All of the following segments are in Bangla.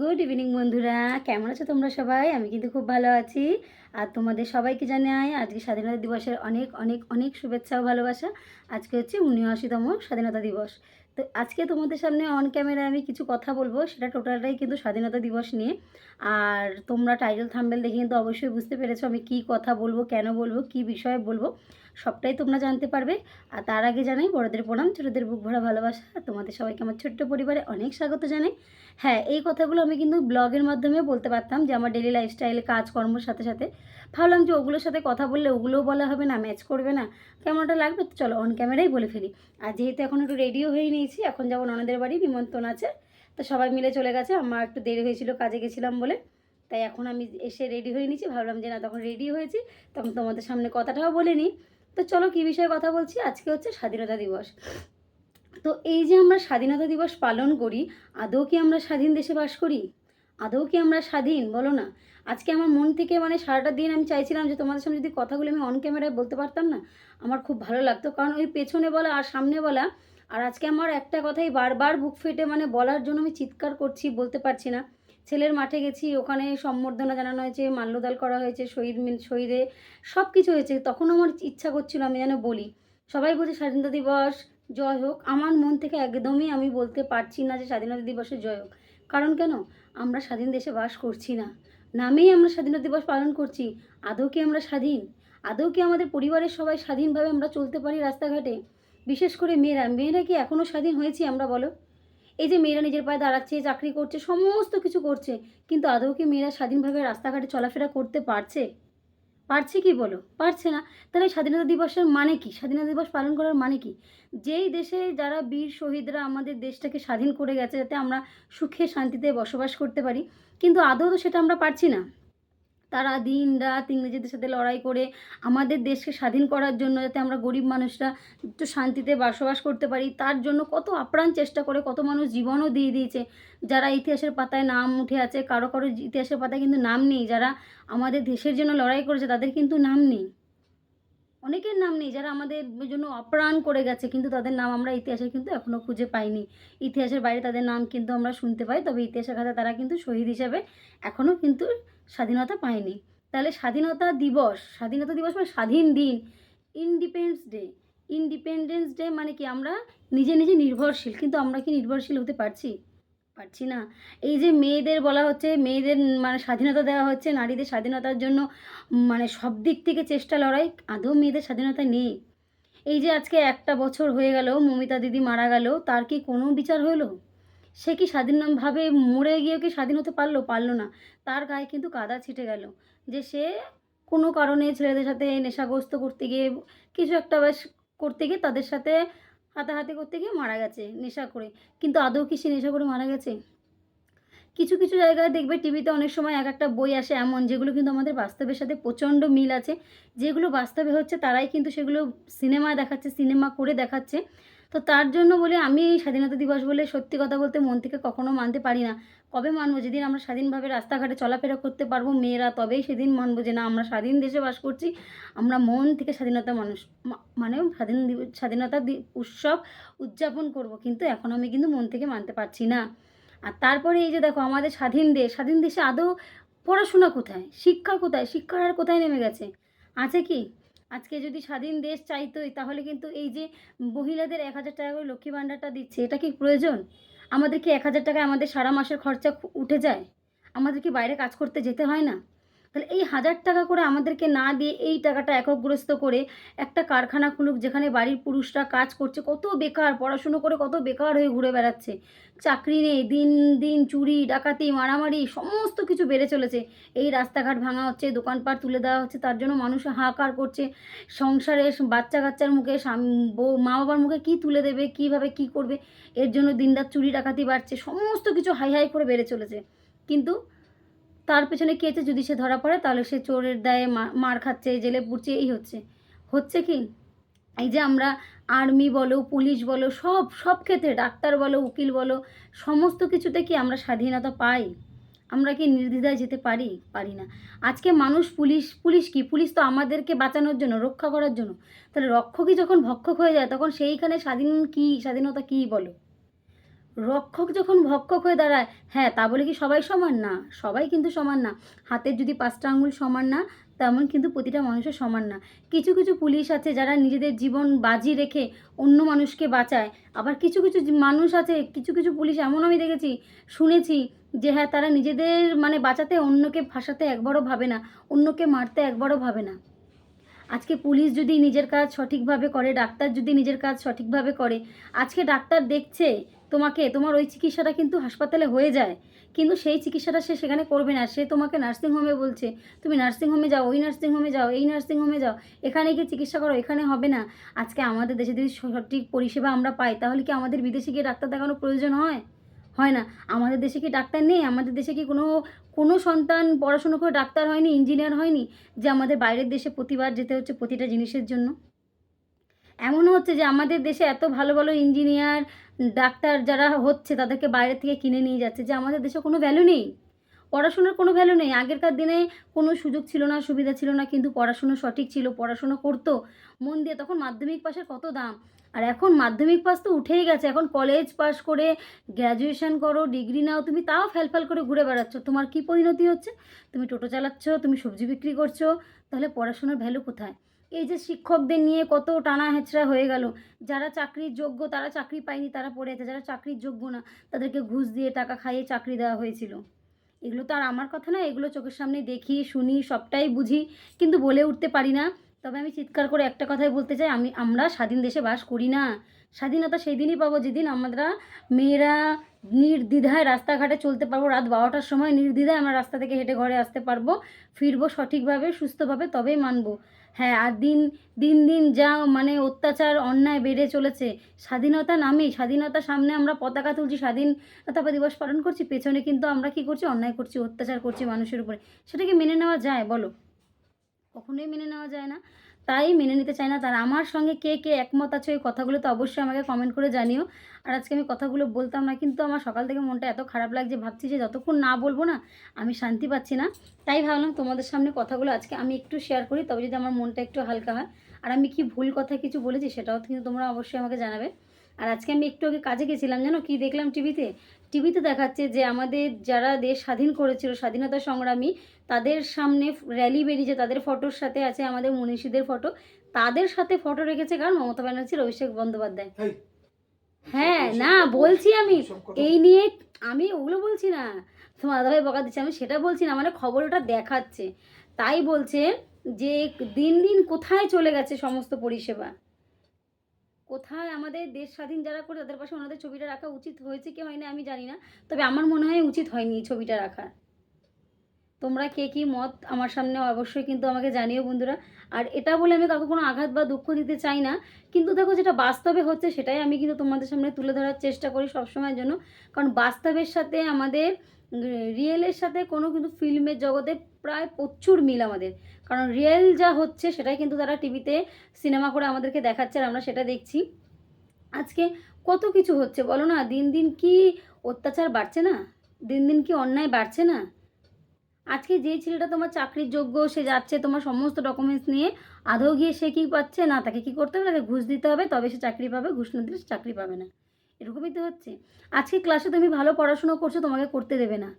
গুড ইভিনিং বন্ধুরা। কেমন আছো তোমরা সবাই? আমি কিন্তু খুব ভালো আছি। আর তোমাদের সবাইকে জানাই আজকে স্বাধীনতা দিবসের অনেক অনেক অনেক শুভেচ্ছা ও ভালোবাসা। আজকে হচ্ছে উনআশিতম স্বাধীনতা দিবস। তো আজকে তোমাদের সামনে অন ক্যামেরায় আমি কিছু কথা বলব, সেটা টোটালটাই কিন্তু স্বাধীনতা দিবস নিয়ে। আর তোমরা টাইটেল থাম্বেল দেখে কিন্তু অবশ্যই বুঝতে পেরেছ আমি কি কথা বলব, কেন বলব, কি বিষয়ে বলব। সবটাই তোমরা জানতে পারবে। আর তার আগে জানাই, বড়দের প্রণাম, ছোটোদের বুক ভরা ভালোবাসা। আর তোমাদের সবাইকে আমার ছোট্ট পরিবারে অনেক স্বাগত জানাই। হ্যাঁ এই কথাগুলো আমি কিন্তু ব্লগের মাধ্যমে বলতে পারতাম যে আমার ডেলি লাইফস্টাইলে কাজকর্মর সাথে সাথে। ভাবলাম যে ওগুলোর সাথে কথা বললে ওগুলোও বলা হবে না ম্যাচ করবে না। কেমনটা লাগবে? তো চলো অন ক্যামেরাই বলে ফেলি। আর যেহেতু এখন একটু রেডিও হয়ে নিয়েছি, এখন যেমন ওনাদের বাড়ি, নিমন্ত্রণ আছে। তো সবাই মিলে চলে গেছে, আমার একটু দেরি হয়েছিল, কাজে গেছিলাম বলে। তাই এখন আমি এসে রেডি হয়ে নিয়েছি। ভাবলাম যে না, তখন রেডি হয়েছি, তখন তোমাদের সামনে কথাটাও বলে নিই। তো চলো কী বিষয়ে কথা বলছি? আজকে হচ্ছে স্বাধীনতা দিবস। তো এই যে আমরা স্বাধীনতা দিবস পালন করি, আদৌ কি আমরা স্বাধীন দেশে বাস করি? আদৌ কি আমরা স্বাধীন? বলো না। আজকে আমার মন থেকে মানে সারাটা দিন আমি চাইছিলাম যে তোমাদের সামনে যদি কথাগুলো আমি অন ক্যামেরায় বলতে পারতাম না, আমার খুব ভালো লাগতো। কারণ ওই পেছনে বলা আর সামনে বলা, আর আজকে আমার একটা কথাই বারবার বুক ফেটে মানে বলার জন্য আমি চিৎকার করছি, বলতে পারছি না। ছেলের মাঠে গেছি, ওখানে সম্বর্ধনা জানানো হয়েছে মাল্যদাল করা হয়েছে, শহীদ শহীদে সব কিছু হয়েছে। তখন আমার ইচ্ছা করছিল আমি যেন বলি। সবাই বলছে স্বাধীনতা দিবস, জয় হোক। আমার মন থেকে একদমই আমি বলতে পারছি না যে স্বাধীনতা দিবসে জয় হোক। কারণ কেন? আমরা স্বাধীন দেশে বাস করছি না। নামেই আমরা স্বাধীনতা দিবস পালন করছি। আদৌ কি আমরা স্বাধীন? আদৌ কি আমাদের পরিবারের সবাই স্বাধীনভাবে আমরা চলতে পারি রাস্তাঘাটে? বিশেষ করে মেয়েরা। মেয়েরা কি এখনও স্বাধীন হয়েছি আমরা বলো? এই যে মেয়েরা নিজের পায়ে দাঁড়াচ্ছে, চাকরি করছে, সমস্ত কিছু করছে, কিন্তু আদৌ কি মেয়েরা স্বাধীনভাবে রাস্তাঘাটে চলাফেরা করতে পারছে? পারছে কি বলো? পারছে না। তাহলে স্বাধীনতা দিবসের মানে কি? স্বাধীনতা দিবস পালন করার মানে কি? যেই দেশে যারা বীর শহীদরা আমাদের দেশটাকে স্বাধীন করে গেছে, যাতে আমরা সুখে শান্তিতে বসবাস করতে পারি, কিন্তু আদৌ তো সেটা আমরা পারছি না। তারা দিন রাত ইংরেজিদের সাথে লড়াই করে আমাদের দেশকে স্বাধীন করার জন্য যাতে আমরা গরিব মানুষরা একটু শান্তিতে বসবাস করতে পারি, তার জন্য কত আপ্রাণ চেষ্টা করে, কত মানুষ জীবনও দিয়ে দিয়েছে। যারা ইতিহাসের পাতায় নাম উঠে আছে, কারও কারও ইতিহাসের পাতায় কিন্তু নাম নেই। যারা আমাদের দেশের জন্য লড়াই করেছে, তাদের কিন্তু নাম নেই। অনেকের নাম নেই, যারা আমাদের জন্য অপ্রাণ করে গেছে, কিন্তু তাদের নাম আমরা ইতিহাসে কিন্তু এখনও খুঁজে পাইনি। ইতিহাসের বাইরে তাদের নাম কিন্তু আমরা শুনতে পাই, তবে ইতিহাসের খাতা তারা কিন্তু শহীদ হিসাবে এখনও কিন্তু স্বাধীনতা পায়নি। তাহলে স্বাধীনতা দিবস স্বাধীনতা দিবস মানে স্বাধীন দিন ইন্ডিপেন্ডেন্স ডে ইন্ডিপেন্ডেন্স ডে মানে কি? আমরা নিজে নিজে নির্ভরশীল, কিন্তু আমরা কি নির্ভরশীল হতে পারছি? পারছি না। এই যে মেয়েদের বলা হচ্ছে, মেয়েদের মানে স্বাধীনতা দেওয়া হচ্ছে, নারীদের স্বাধীনতার জন্য মানে সব দিক থেকে চেষ্টা লড়াই, আদৌ মেয়েদের স্বাধীনতা নেই। এই যে আজকে একটা বছর হয়ে গেল, মমিতা দিদি মারা গেল, তার কি কোনো বিচার হলো? সে কি স্বাধীনভাবে মরে গিয়ে কি স্বাধীন হতে পারল? পারল না। তার গায়ে কিন্তু কাদা ছিটে গেল। যে সে কোনো কারণে ছেলেদের সাথে নেশাগ্রস্ত করতে গিয়ে, কিছু একটা বেশ করতে গিয়ে তাদের সাথে হাতাহাতি করতে গিয়ে মারা গেছে নেশা করে। কিন্তু আদৌ কি সে নেশা করে মারা গেছে? কিছু কিছু জায়গায় দেখবে টিভিতে অনেক সময় এক একটা বই আসে এমন, যেগুলো কিন্তু আমাদের বাস্তবের সাথে প্রচণ্ড মিল আছে। যেগুলো বাস্তবে হচ্ছে তারাই কিন্তু সেগুলো সিনেমায় দেখাচ্ছে, সিনেমা করে দেখাচ্ছে। তো তার জন্য বলে আমি এই স্বাধীনতা দিবস বলে সত্যি কথা বলতে মন থেকে কখনো মানতে পারি না। কবে মানবো? যেদিন আমরা স্বাধীনভাবে রাস্তাঘাটে চলাফেরা করতে পারব, মেয়েরা তবেই সেদিন মানবো যে না, আমরা স্বাধীন দেশে বাস করছি, আমরা মন থেকে স্বাধীনতা মানুষ মানে স্বাধীন স্বাধীনতা উৎসব উদযাপন করব। কিন্তু এখন আমি কিন্তু মন থেকে মানতে পারছি না। আর তারপরে এই যে দেখো, আমাদের স্বাধীন দেশ, স্বাধীন দেশে আদৌ পড়াশোনা কোথায়? শিক্ষা কোথায়? শিক্ষার আর কোথায় নেমে গেছে? আছে কি? আজকে যদি স্বাধীন দেশ চাইতোই, তাহলে কিন্তু এই যে মহিলাদের এক হাজার টাকা করে লক্ষ্মী ভাণ্ডারটা দিচ্ছে, এটা কি প্রয়োজন? আমাদের কি এক হাজার টাকায় আমাদের সারা মাসের খরচা উঠে যায়? আমাদের কি বাইরে কাজ করতে যেতে হয় না? তাহলে এই হাজার টাকা করে আমাদেরকে না দিয়ে এই টাকাটা একগ্রস্ত করে একটা কারখানা খুলুক, যেখানে বাড়ির পুরুষরা কাজ করছে, কত বেকার, পড়াশুনো করে কত বেকার হয়ে ঘুরে বেড়াচ্ছে। চাকরি নেই, দিন দিন চুরি, ডাকাতি, মারামারি, সমস্ত কিছু বেড়ে চলেছে। এই রাস্তাঘাট ভাঙা হচ্ছে, দোকানপাট তুলে দেওয়া হচ্ছে, তার জন্য মানুষ হাহাকার করছে। সংসারে বাচ্চা কাচ্চার মুখে মা বাবার মুখে কী তুলে দেবে, কীভাবে কী করবে? এর জন্য দিনরাত চুরি, ডাকাতি বাড়ছে, সমস্ত কিছু হাই হাই করে বেড়ে চলেছে। কিন্তু তার পেছনে কে যদি সে ধরা পড়ে, তাহলে সে চোরের দায়ে মার খাচ্ছে জেলে পুড়ছে, এই হচ্ছে। হচ্ছে কি? এই যে আমরা আর্মি বলো, পুলিশ বলো, সব সব ক্ষেত্রে, ডাক্তার বলো, উকিল বলো, সমস্ত কিছুতে কি আমরা স্বাধীনতা পাই? আমরা কি নির্দ্বিধায় যেতে পারি? পারি না। আজকে মানুষ পুলিশ পুলিশ কি? পুলিশ তো আমাদেরকে বাঁচানোর জন্য, রক্ষা করার জন্য। তাহলে রক্ষকই যখন ভক্ষক হয়ে যায়, তখন সেইখানে স্বাধীন কি, স্বাধীনতা কি বলো? রক্ষক যখন ভক্ষক হয়ে দাঁড়ায় হ্যাঁ তা বলে কি সবাই সমান না? সবাই কিন্তু সমান না। হাতের যদি পাঁচটা আঙুল সমান না, তেমন কিন্তু প্রতিটা মানুষের সমান না। কিছু কিছু পুলিশ আছে যারা নিজেদের জীবন বাজি রেখে অন্য মানুষকে বাঁচায়। আবার কিছু কিছু মানুষ আছে, কিছু কিছু পুলিশ এমন আমি দেখেছি, শুনেছি যে হ্যাঁ তারা নিজেদের মানে বাঁচাতে অন্যকে ফাঁসাতে একবারও ভাবে না, অন্যকে মারতে একবারও ভাবে না। আজকে পুলিশ যদি নিজের কাজ সঠিকভাবে করে, ডাক্তার যদি নিজের কাজ সঠিকভাবে করে, আজকে ডাক্তার দেখছে তোমাকে, তোমার ওই চিকিৎসাটা কিন্তু হাসপাতালে হয়ে যায়। কিন্তু সেই চিকিৎসাটা সে সেখানে করবে না। সে তোমাকে নার্সিংহোমে বলছে, তুমি নার্সিংহোমে যাও, ওই নার্সিংহোমে যাও, এই নার্সিংহোমে যাও, এখানে গিয়ে চিকিৎসা করো, এখানে হবে না। আজকে আমাদের দেশে যদি সঠিক পরিষেবা আমরা পাই, তাহলে কি আমাদের বিদেশে গিয়ে ডাক্তার দেখানোর প্রয়োজন হয়? হয় না। আমাদের দেশে কি ডাক্তার নেই? আমাদের দেশে কি কোনো কোনো সন্তান পড়াশুনো করে ডাক্তার হয়নি ইঞ্জিনিয়ার হয়নি, যে আমাদের বাইরের দেশে প্রতিবার যেতে হচ্ছে প্রতিটা জিনিসের জন্য? এমনও হচ্ছে যে আমাদের দেশে এত ভালো ভালো ইঞ্জিনিয়ার ডাক্তার যারা হচ্ছে তাদেরকে বাইরে থেকে কিনে নিয়ে যাচ্ছে যে আমাদের দেশে কোনো ভ্যালু নেই। পড়াশোনার কোনো ভ্যালু নেই। আগেরকার দিনে কোনো সুযোগ ছিল না, সুবিধা ছিল না, কিন্তু পড়াশুনো সঠিক ছিল, পড়াশুনো করতো। মন দিয়ে তখন মাধ্যমিক পাশের কত দাম? আর এখন মাধ্যমিক পাস তো উঠেই গেছে। এখন কলেজ পাস করে গ্র্যাজুয়েশন করো ডিগ্রি নাও, তুমি তাও ফ্যালফ্যাল করে ঘুরে বেড়াচ্ছ। তোমার কী পরিণতি হচ্ছে? তুমি টোটো চালাচ্ছ, তুমি সবজি বিক্রি করছ, তাহলে পড়াশোনার ভ্যালু কোথায়? এই যে শিক্ষকদের নিয়ে কত টানা হেঁচড়া হয়ে গেল। যারা চাকরির যোগ্য, তারা চাকরি পায়নি, তারা পড়ে আছে। যারা চাকরির যোগ্য না, তাদেরকে ঘুষ দিয়ে টাকা খাইয়ে চাকরি দেওয়া হয়েছিল। এগুলো তো আর আমার কথা না, এগুলো চোখের সামনে দেখি, শুনি, সবটাই বুঝি, কিন্তু বলে উঠতে পারি না। তবে আমি চিৎকার করে একটা কথাই বলতে চাই, আমি, আমরা স্বাধীন দেশে বাস করি না। স্বাধীনতা সেই দিনই পাবো, যেদিন আমরা মেয়েরা নির্দ্বিধায় রাস্তাঘাটে চলতে পারব। রাত বারোটার সময় নির্দ্বিধায় আমরা রাস্তা থেকে হেঁটে ঘরে আসতে পারব। ফিরবো সঠিকভাবে, সুস্থভাবে, তবেই মানবো। হ্যাঁ আর দিন দিন দিন যা মানে অত্যাচার, অন্যায় বেড়ে চলেছে, স্বাধীনতা নামে স্বাধীনতার সামনে আমরা পতাকা তুলছি স্বাধীনতা দিবস পালন করছি, পেছনে কিন্তু আমরা কি করছি, অন্যায় করছি, অত্যাচার করছি মানুষের উপরে। সেটাকে মেনে নেওয়া যায়, বলো? কখনোই মেনে নেওয়া যায় না। তাই মেনে নিতে চাই না। তার আমার সঙ্গে কে কে একমত আছে ওই কথাগুলো তো অবশ্যই আমাকে কমেন্ট করে জানিও। আর আজকে আমি কথাগুলো বলতাম না, কিন্তু আমার সকাল থেকে মনটা এত খারাপ লাগছে, ভাবছি যে যতক্ষণ না বলব না, আমি শান্তি পাচ্ছি না। তাই ভাবলাম তোমাদের সামনে কথাগুলো আজকে আমি একটু শেয়ার করি, তবে যদি আমার মনটা একটু হালকা হয়। আর আমি কি ভুল কথা কিছু বলেছি, সেটাও কিন্তু তোমরা অবশ্যই আমাকে জানাবে। আর আজকে আমি একটু আগে কাজে গেছিলাম, জানো কি দেখলাম টিভিতে টিভিতে দেখাচ্ছে যে আমাদের যারা দেশ স্বাধীন করেছিল স্বাধীনতা সংগ্রামী তাদের সামনে র্যালি বেরিয়েছে তাদের ফটোর সাথে আছে আমাদের মনীষীদের ফটো তাদের সাথে ফটো রেখেছে কারণ মমতা ব্যানার্জির অভিষেক বন্দ্যোপাধ্যায়। হ্যাঁ না বলছি আমি। এই নিয়ে আমি ওগুলো বলছি না। তোমার দাদাভাই বকা দিচ্ছে আমি সেটা বলছি না মানে খবর ওটা দেখাচ্ছে। তাই বলছে যে দিন দিন কোথায় চলে গেছে সমস্ত পরিষেবা? কোথায় আমাদের দেশ স্বাধীন যারা করে তাদের পাশে ওনাদের ছবিটা রাখা উচিত হয়েছে কি হয়নি আমি জানি না। তবে আমার মনে হয় উচিত হয়নি এই ছবিটা রাখা তোমরা কে কী মত আমার সামনে অবশ্যই কিন্তু আমাকে জানিও বন্ধুরা। আর এটা বলে আমি কাউকে কোনো আঘাত বা দুঃখ দিতে চাই না। কিন্তু দেখো যেটা বাস্তবে হচ্ছে সেটাই আমি কিন্তু তোমাদের সামনে তুলে ধরার চেষ্টা করি সবসময়ের জন্য। কারণ বাস্তবের সাথে আমাদের রিয়েলের সাথে কোনো কিন্তু ফিল্মের জগতে প্রায় প্রচুর মিল আমাদের। কারণ রিয়েল যা হচ্ছে সেটাই কিন্তু তারা টিভিতে সিনেমা করে আমাদেরকে দেখাচ্ছে আর আমরা সেটা দেখছি। আজকে কত কিছু হচ্ছে বলো না? দিন দিন কি অত্যাচার বাড়ছে না? দিন দিন কি অন্যায় বাড়ছে না? আজকে যে ছেলেটা তোমার চাকরির যোগ্য সে যাচ্ছে তোমার সমস্ত ডকুমেন্টস নিয়ে, আদৌ গিয়ে সে কি পাচ্ছে? না, তাকে কি করতে হবে? তাকে ঘুষ দিতে হবে, তবে সে চাকরি পাবে, ঘুষ না দিলে সে চাকরি পাবে না। এরকমই তো হচ্ছে। আজকে ক্লাসে তুমি ভালো পড়াশুনো করছ তোমাকে করতে দেবে না।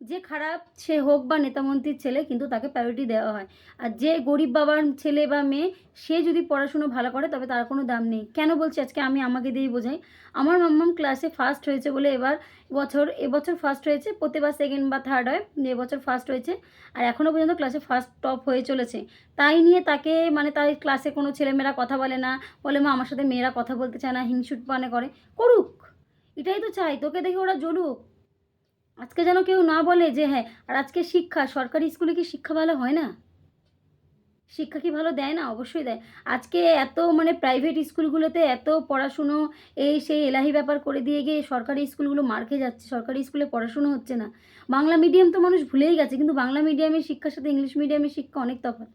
যে খারাপ সে হোক বা নেতামন্ত্রীর ছেলে কিন্তু তাকে প্রায়োরিটি দেওয়া হয়। আর যে গরিব বাবার ছেলে বা মেয়ে, সে যদি পড়াশুনো ভালো করে, তবে তার কোনো দাম নেই। কেন বলছি আজকে আমি আমাকে দিয়েই বোঝাই? আমার মাম্মাম ক্লাসে ফার্স্ট হয়েছে বলে এবার বছর, এবছর ফার্স্ট হয়েছে, প্রতিবার সেকেন্ড বা থার্ড হয়, এবছর ফার্স্ট হয়েছে, আর এখনও পর্যন্ত ক্লাসে ফার্স্ট টপ হয়ে চলেছে। তাই নিয়ে তাকে মানে তার ক্লাসে কোনো ছেলেমেয়েরা কথা বলে না, বলে, মা, আমার সাথে মেয়েরা কথা বলতে চায় না হিংসুট মানে করে। করুক। এটাই তো চাই। তোকে দেখে ওরা জ্বলুক। আজকে যেন কেউ না বলে যে হ্যাঁ আর আজকে শিক্ষা, সরকারি স্কুলে কি শিক্ষা ভালো হয় না? শিক্ষা কি ভালো দেয় না? অবশ্যই দেয়। আজকে এত মানে প্রাইভেট স্কুলগুলোতে এত পড়াশুনো এই সেই এলাহি ব্যাপার করে দিয়ে গিয়ে সরকারি স্কুলগুলো মার খেয়ে যাচ্ছে, সরকারি স্কুলে পড়াশুনো হচ্ছে না। বাংলা মিডিয়াম তো মানুষ ভুলেই গেছে, কিন্তু বাংলা মিডিয়ামের শিক্ষার সাথে ইংলিশ মিডিয়ামের শিক্ষা অনেক তফাৎ।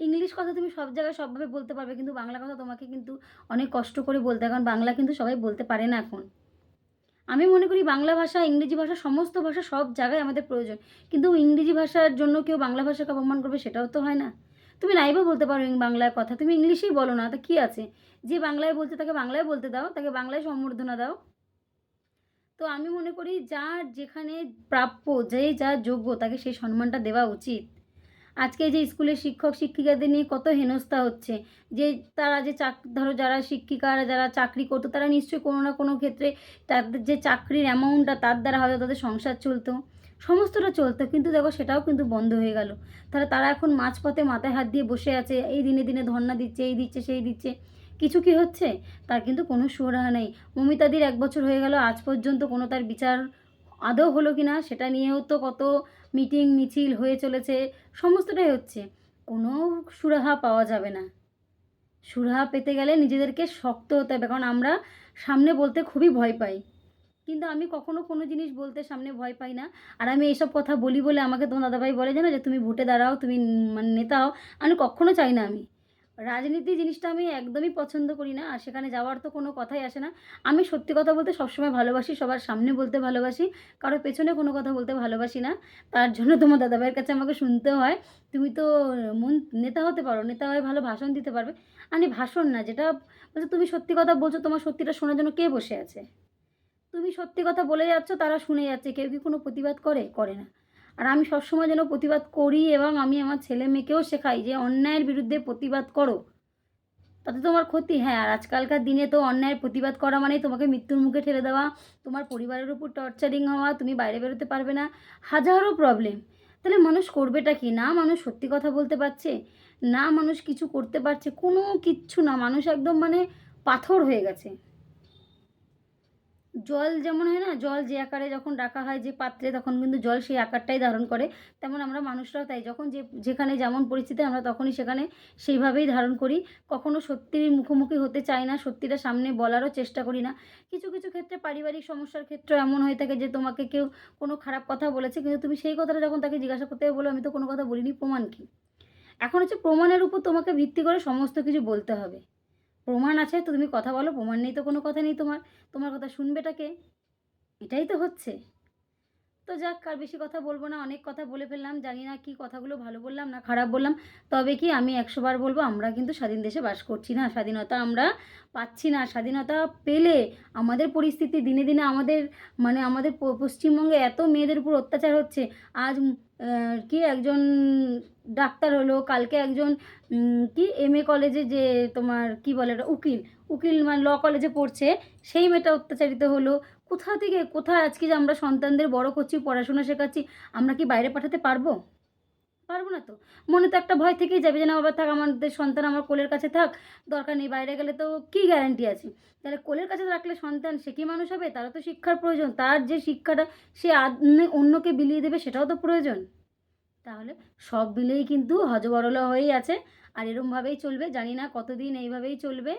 ইংলিশ কথা তুমি সব জায়গায় সবভাবে বলতে পারবে, কিন্তু বাংলা কথা তোমাকে কিন্তু অনেক কষ্ট করে বলতে কারণ বাংলা কিন্তু সবাই বলতে পারে না এখন। আমি মনে করি বাংলা ভাষা, ইংরেজি ভাষা, সমস্ত ভাষা সব জায়গায় আমাদের প্রয়োজন। কিন্তু ইংরেজি ভাষার জন্য কেউ বাংলা ভাষাকে অপমান করবে সেটাও তো হয় না। তুমি নাইবা বলতে পারো বাংলায় কথা। তুমি ইংলিশেই বলো না, তা কী আছে? যে বাংলায় বলছে তাকে বাংলায় বলতে দাও, তাকে বাংলায় সম্বর্ধনা দাও। তো আমি মনে করি যার যেখানে প্রাপ্য, যে যা যোগ্য, তাকে সেই সম্মানটা দেওয়া উচিত। আজকে যে স্কুলের শিক্ষক শিক্ষিকাদের নিয়ে কত হেনস্থা হচ্ছে, যে তারা যে চাক, ধরো যারা শিক্ষিকারা যারা চাকরি করতো, তারা নিশ্চয়ই কোনো না কোনো ক্ষেত্রে তাদের যে চাকরির অ্যামাউন্টটা তার দ্বারা হয়তো তাদের সংসার চলতো। সমস্তটা চলতো, কিন্তু দেখো সেটাও কিন্তু বন্ধ হয়ে গেল। তাহলে তারা এখন মাঝপথে মাথায় হাত দিয়ে বসে আছে, এই দিনে দিনে ধর্না দিচ্ছে, এই দিচ্ছে, সেই দিচ্ছে। কিছু কি হচ্ছে? তার কিন্তু কোনো সুরাহা নেই। মমিতাদির এক বছর হয়ে গেল, আজ পর্যন্ত কোনো তার বিচার আদৌ হলো কি না সেটা নিয়েও তো কত মিটিং, মিছিল হয়ে চলেছে, সমস্তটাই হচ্ছে। কোনো সুরাহা পাওয়া যাবে না। সুরাহা পেতে গেলে নিজেদেরকে শক্ত হতে হবে, কারণ আমরা সামনে বলতে খুবই ভয় পাই। কিন্তু আমি কখনো কোনো জিনিস বলতে সামনে ভয় পাই না। আর আমি এইসব কথা বলি বলে আমাকে তোমার দাদাভাই বলে জানো যে, তুমি ভোটে দাঁড়াও, তুমি মানে নেতা হও। আমি কখনো চাই না আমি। রাজনীতি জিনিসটা আমি একদমই পছন্দ করি না, আর সেখানে যাওয়ার তো কোনো কথাই আসে না। আমি সত্যি কথা বলতে সবসময় ভালোবাসি, সবার সামনে বলতে ভালোবাসি, কারও পেছনে কোনো কথা বলতে ভালোবাসি না। তার জন্য তোমার দাদাভাইয়ের কাছে আমাকে শুনতে হয়। তুমি তো মন, নেতা হতে পারো, নেতা হয়ে ভালো ভাষণ দিতে পারবে। আমি ভাষণ না, যেটা বলছে, তুমি সত্যি কথা বলছো, তোমার সত্যিটা শোনার জন্য কে বসে আছে? তুমি সত্যি কথা বলে যাচ্ছ, তারা শুনে যাচ্ছে, কেউ কি কোনো প্রতিবাদ করে? করে না। আর আমি সবসময় যেন প্রতিবাদ করি এবং আমি আমার ছেলে মেয়েকেও শেখাই যে অন্যায়ের বিরুদ্ধে প্রতিবাদ করো। তাতে তোমার ক্ষতি? হ্যাঁ আর আজকালকার দিনে তো অন্যায়ের প্রতিবাদ করা মানেই তোমাকে মৃত্যুর মুখে ঠেলে দেওয়া। তোমার পরিবারের উপর টর্চারিং হওয়া, তুমি বাইরে বেরোতে পারবে না। হাজারো প্রবলেম তাহলে মানুষ করবেটা কি? না, মানুষ সত্যি কথা বলতে পারছে? না, মানুষ কিছু করতে পারছে? কোনো কিচ্ছু না। মানুষ একদম মানে পাথর হয়ে গেছে। জল যেমন হয় না, জল যে আকারে যখন রাখা হয়, যে পাত্রে তখন কিন্তু জল সেই আকারটাই ধারণ করে। তেমন আমরা মানুষরাও তাই, যখন যে, যেখানে যেমন পরিস্থিতি, আমরা তখনই সেখানে সেইভাবেই ধারণ করি। কখনো সত্যির মুখোমুখি হতে চাই না, সত্যিটা সামনে বলারও চেষ্টা করি না। কিছু কিছু ক্ষেত্রে পারিবারিক সমস্যার ক্ষেত্রে এমন হয়ে থাকে যে, তোমাকে কেউ কোনো খারাপ কথা বলেছে, কিন্তু তুমি সেই কথাটা যখন তাকে জিজ্ঞাসা করতে বলো, আমি তো কোনো কথা বলিনি, প্রমাণ কী? এখন হচ্ছে প্রমাণের উপর তোমাকে ভিত্তি করে সমস্ত কিছু বলতে হবে। প্রমাণ আছে তো তুমি কথা বলো, প্রমাণ নেই তো কোনো কথা নেই তোমার। তোমার কথা শুনবেটাকে এটাই তো হচ্ছে। তো যাক, আর বেশি কথা বলব না, অনেক কথা বলে ফেললাম, জানি না কি কথাগুলো ভালো বললাম না খারাপ বললাম। তবে কি আমি একশোবার বলব, আমরা কিন্তু স্বাধীন দেশে বাস করছি না, স্বাধীনতা আমরা পাচ্ছি না। স্বাধীনতা পেলে আমাদের পরিস্থিতি দিনে দিনে আমাদের মানে আমাদের পশ্চিমবঙ্গে এত মেয়েদের উপর অত্যাচার হচ্ছে। আজ কি একজন ডাক্তার হলো, কালকে একজন কি এম এ কলেজে যে তোমার কি বলে ওটা, উকিল উকিল মানে ল কলেজে পড়ছে, সেই মেয়েটা অত্যাচারিত হলো। কোথা থেকে, কোথায় আজকে যে আমরা সন্তানদের বড় করছি, পড়াশোনা শেখাচ্ছি, আমরা কি বাইরে পাঠাতে পারব? পারব না তো। মনে তো একটা ভয় থেকেই যাবে যে, না, বাবা, থাক, আমাদের সন্তান আমার কোলের কাছে থাক, দরকার নেই, বাইরে গেলে তো কী গ্যারান্টি আছে? তাহলে কোলের কাছে রাখলে সন্তান, সে কি মানুষ হবে? তারও তো শিক্ষার প্রয়োজন, তার যে শিক্ষাটা সে অন্যকে বিলিয়ে দেবে, সেটাও তো প্রয়োজন। তাহলে সব মিলেই কিন্তু হজবরলা হয়েই আছে। আর এরমভাবেই চলবে, জানি না কতদিন এইভাবেই চলবে।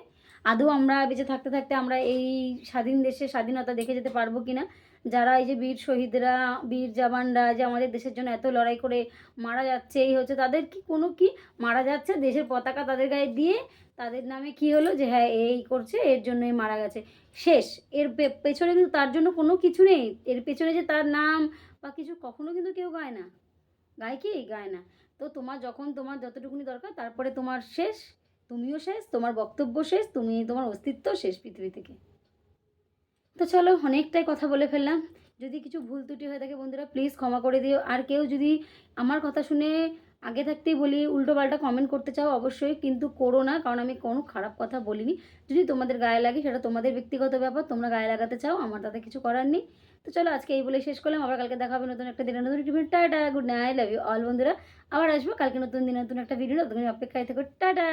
আদৌ আমরা বেঁচে থাকতে থাকতে আমরা এই স্বাধীন দেশে স্বাধীনতা দেখে যেতে পারব কি না যারা এই যে বীর শহীদরা, বীর জওয়ানরা যে আমাদের দেশের জন্য এত লড়াই করে মারা যাচ্ছে, এই হচ্ছে তাদের কি কোনো কি মারা যাচ্ছে? দেশের পতাকা তাদের গায়ে দিয়ে তাদের নামে কি হলো? যে হ্যাঁ এই করছে, এর জন্যই মারা গেছে। শেষ, এর পেছনে কিন্তু তার জন্য কোনো কিছু নেই। এর পেছনে যে তার নাম বা কিছু কখনো কিন্তু কেউ গায় না। গায় কি গায় না। তো তোমার যখন তোমার যতটুকুনি দরকার, তারপরে তোমার শেষ, তুমিও শেষ, তোমার বক্তব্য শেষ, তুমি তোমার অস্তিত্ব শেষ পৃথিবী থেকে। তো চলো অনেকটাই কথা বলে ফেললাম। যদি কিছু ভুল ত্রুটি হয়ে থাকে বন্ধুরা প্লিজ ক্ষমা করে দিও। আর কেউ যদি আমার কথা শুনে আগে থাকতেই বলি, উল্টো পাল্টা কমেন্ট করতে চাও, অবশ্যই কিন্তু করো না, কারণ আমি কোনো খারাপ কথা বলিনি। যদি তোমাদের গায়ে লাগে, সেটা তোমাদের ব্যক্তিগত ব্যাপার, তোমরা গায়ে লাগাতে চাও, আমার তাতে কিছু করার নেই। তো চলো আজকে এই বলে শেষ করলাম। আবার কালকে দেখাবো নতুন একটা দিনে নতুন TV tata good night love you all বন্ধুরা। আবার আসব কালকে নতুন দিনে নতুন একটা ভিডিও নতুন অপেক্ষায় থেকো। টাটা!